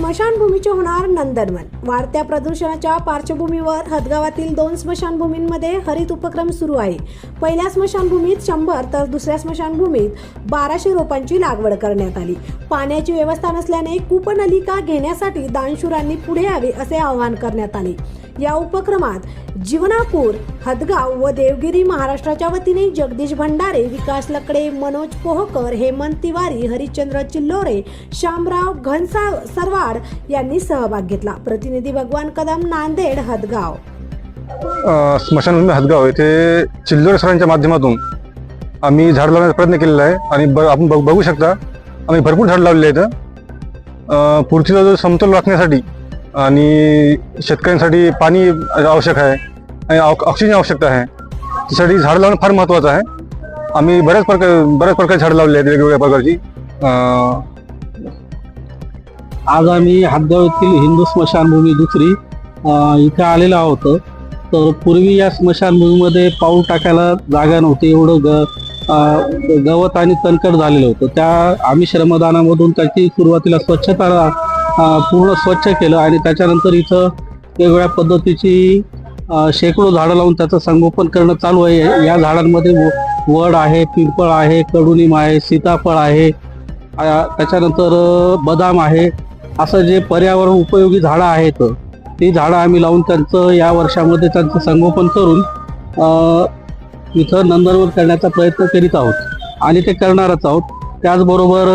स्मशानभूमीचे होणार नंदनवन. वाढत्या प्रदूषणाच्या पार्श्वभूमीवर हदगावातील दोन स्मशानभूमींमध्ये हरित उपक्रम सुरू आहे. पहिल्या स्मशानभूमीत शंभर तर दुसऱ्या स्मशानभूमीत बाराशे रोपांची लागवड करण्यात आली. पाण्याची व्यवस्था नसल्याने कूपनलिका घेण्यासाठी दानशूरांनी पुढे यावे असे आवाहन करण्यात आले. या उपक्रमात जीवनापूर हदगाव व देवगिरी महाराष्ट्राच्या वतीने जगदीश भंडारे विकास लकडे मनोज पोहकर हेमंत तिवारी हरिश्चंद्र चिल्लोरे श्यामराव घनसा सरवाड यांनी सहभाग घेतला. प्रतिनिधी भगवान कदम नांदेड हदगाव. स्मशानभूमी हदगाव येथे चिल्लोरे सरांच्या माध्यमातून आम्ही झाड लावण्याचा प्रयत्न केलेला आहे आणि ब आपण बघू शकता आम्ही भरपूर झाड लावलेले आहेत. पृथ्वीचा जो समतोल राखण्यासाठी आणि शेतकऱ्यांसाठी पाणी आवश्यक आहे आणि ऑक्सिजन आवश्यकता आहे. त्यासाठी झाड लावणं फार महत्त्वाचं आहे. आम्ही बऱ्याच प्रकार बऱ्याच प्रकारची झाडं लावली आहेत वेगवेगळ्या प्रकारची. आज आम्ही हद्दावतील हिंदू स्मशानभूमी दुसरी इथे आलेलो आहोत. तर पूर्वी या स्मशानभूमीमध्ये पाऊल टाकायला जागा नव्हती. एवढं ग गवत आणि तणकट झालेलं होतं. त्या आम्ही श्रमदानामधून त्याची सुरुवातीला स्वच्छता पूर्ण स्वच्छ केलं आणि त्याच्यानंतर इथं वेगवेगळ्या पद्धतीची शेकडो झाडं लावून त्याचं संगोपन करणं चालू आहे. या झाडांमध्ये व- वड आहे पिंपळ आहे कडुनिम आहे सीताफळ आहे त्याच्यानंतर बदाम आहे. असं जे पर्यावरण उपयोगी झाडं आहेत ती झाडं आम्ही लावून त्यांचं या वर्षामध्ये त्यांचं संगोपन करून इथं नंदनवन करण्याचा प्रयत्न करीत आहोत आणि ते करणारच आहोत. त्याचबरोबर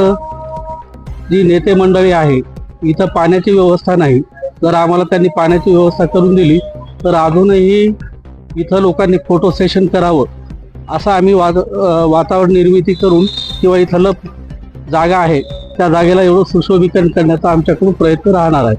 जी नेते मंडळी आहे इथं पाण्याची व्यवस्था नाही. जर आम्हाला त्यांनी पाण्याची व्यवस्था करून दिली तर अजूनही इथं लोकांनी फोटो सेशन करावं. असं आम्ही वाद वातावरण निर्मिती करून किंवा इथलं जागा आहे त्या जागेला एवढं सुशोभीकरण करण्याचा आमच्याकडून प्रयत्न राहणार आहे.